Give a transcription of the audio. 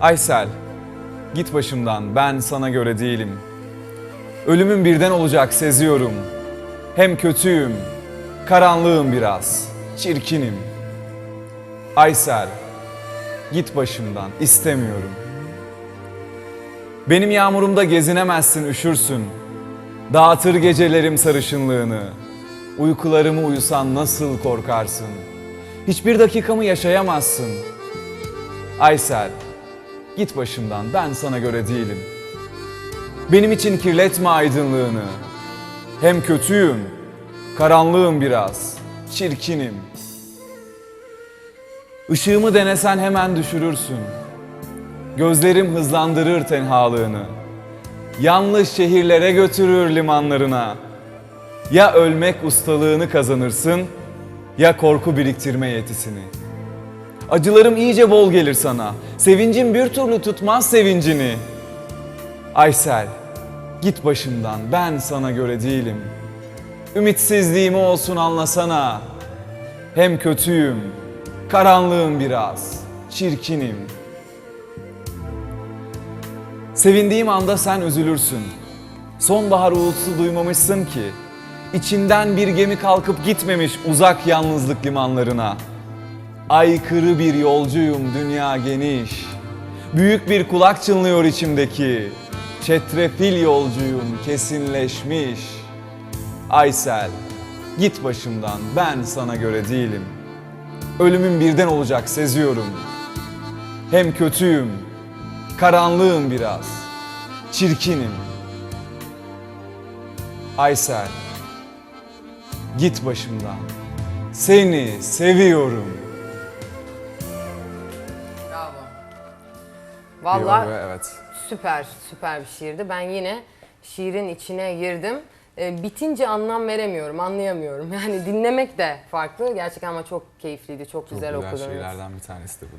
Aysel, git başımdan ben sana göre değilim. Ölümün birden olacak seziyorum. Hem kötüyüm, karanlığım biraz, çirkinim. Aysel, git başımdan istemiyorum. Benim yağmurumda gezinemezsin üşürsün. Dağıtır gecelerim sarışınlığını. Uykularımı uyusan nasıl korkarsın? Hiçbir dakikamı yaşayamazsın. Aysel, git başımdan ben sana göre değilim. Benim için kirletme aydınlığını. Hem kötüyüm, karanlığım biraz, çirkinim. Işığımı denesen hemen düşürürsün. Gözlerim hızlandırır tenhalığını. Yanlış şehirlere götürür limanlarına. Ya ölmek ustalığını kazanırsın ya korku biriktirme yetisini. Acılarım iyice bol gelir sana. Sevincim bir türlü tutmaz sevincini. Aysel, git başımdan ben sana göre değilim. Ümitsizliğimi olsun anlasana. Hem kötüyüm, karanlığım biraz, çirkinim. Sevindiğim anda sen üzülürsün. Sonbahar uğultusu duymamışsın ki. İçinden bir gemi kalkıp gitmemiş uzak yalnızlık limanlarına. Aykırı bir yolcuyum dünya geniş. Büyük bir kulak çınlıyor içimdeki. Çetrefil yolcuyum kesinleşmiş. Aysel, git başımdan ben sana göre değilim. Ölümün birden olacak seziyorum. Hem kötüyüm, karanlığım biraz, çirkinim. Aysel, git başımdan. Seni seviyorum. Vallahi evet. süper, süper bir şiirdi. Ben yine şiirin içine girdim. Ee, bitince anlam veremiyorum, anlayamıyorum. Yani dinlemek de farklı. Gerçekten ama çok keyifliydi, çok, güzel okudunuz. şiirlerden bir tanesi de bu da.